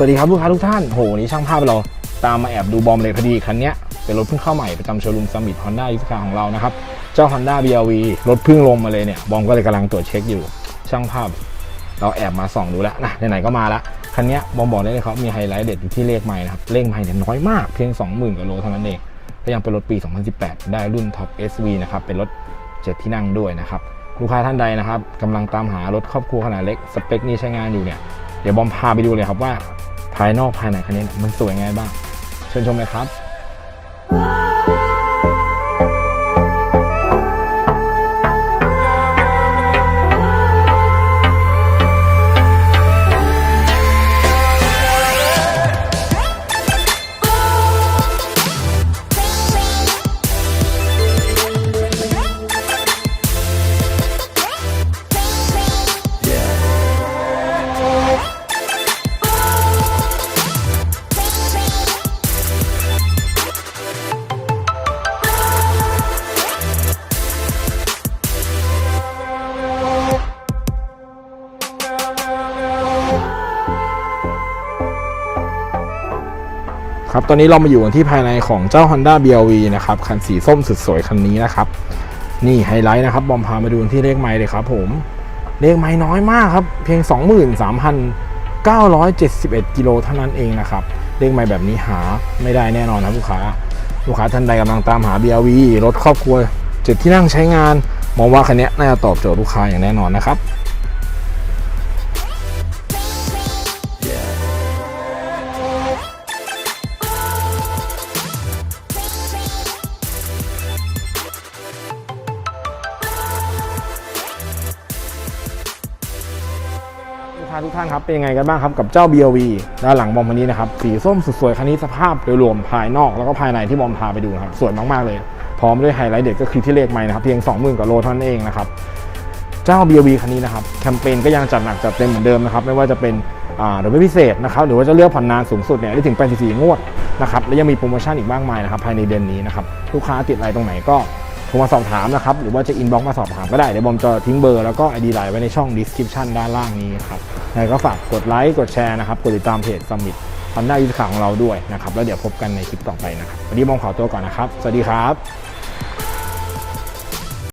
สวัสดีครับลูกค้าทุกท่านโหนนี้ช่างภาพเราตามมาแอบดูบอมเลยพอดีคันนี้เป็นรถเพิ่งเข้าใหม่ประจำโชว์รูมซัมมิตฮอนด้ายุทธคาของเรานะครับ เจ้า Honda BRV รถเพิ่งลงมาเลยเนี่ย บอมก็เลยกำลังตรวจเช็คอยู่ ช่างภาพ เราแอบมาส่องดูแล้วนะไหนๆก็มาละคันนี้บอมบอกได้เลยครับ มีไฮไลท์เด็ดอยู่ที่เลขไม้นะครับ เลขไม้เนี่ยน้อยมากเพียง 20,000กว่าโลเท่านั้นเองก็ยังเป็นรถปี 2018 ได้รุ่น Top SV นะครับเป็นรถ7ที่นั่งด้วยนะครับลูกค้าท่านใดนะครับกำลังตามหารถครอบครัวขนาดเล็กสเปคนี้ใช้งานอยู่เนี่ยเดี๋ยวบอมพาไปดูเลยครับว่า ภายนอกภายในคันนี้มันสวยไงบ้าง เชิญชมเลยครับ ครับตอนนี้เรามาอยู่กันที่ภายในของเจ้า Honda BRV นะครับคันสีส้มสุดสวยคันนี้นะครับ นี่ไฮไลท์นะครับบอมพามาดูที่เลขไม้เลยครับ ผมเลขไม้น้อยมากครับ เพียง 23,971 กิโลเท่านั้นเองนะครับเลขไม้แบบนี้หาไม่ได้แน่นอนครับลูกค้าลูกค้าท่านใดกำลังตามหา BRV รถครอบครัวเจ็ดที่นั่งใช้งาน มองว่าคันนี้น่าจะตอบโจทย์ลูกค้าอย่างแน่นอนนะครับาทุกท่านครับเป็นยังไงกันบ้างครับกับเจ้า BRV ด้านหลังบอมคันนี้นะครับสีส้มสุดสวยคันนี้สภาพโดยรวมภายนอกแล้วก็ภายในที่บอมพาไปดูครับสวยมากๆเลย พร้อมด้วยไฮไลท์เด็ดก็คือที่เลขไม้นะครับเพียง 20,000กว่าโลเท่านั้นเองนะครับเจ้า BRV คันนี้นะครับแคมเปญก็ยังจัดหนักจัดเต็มเหมือนเดิมนะครับไม่ว่าจะเป็นอ่าหรือไม่พิเศษนะครับหรือว่าจะเลือกผ่อนนานสูงสุดเนี่ยได้ถึง84งวดนะครับและยังมีโปรโมชั่นอีกมากมายนะครับภายในเดือนนี้นะครับลูกค้าติดอะไรตรงไหนก็ โทรมาสอบถามนะครับ หรือว่าจะอินบ็อกซ์มาสอบถามก็ได้ เดี๋ยวบอมจะทิ้งเบอร์แล้วก็ ID ไลน์ไว้ในช่อง description ด้านล่างนี้ครับยังไงก็ฝากกดไลค์กดแชร์นะครับ กดติดตามเพจสมิธฮอนด้ายุทธขาของเราด้วยนะครับ แล้วเดี๋ยวพบกันในคลิปต่อไปนะครับ วันนี้มอมขอตัวก่อนนะครับ สวัสดีครับ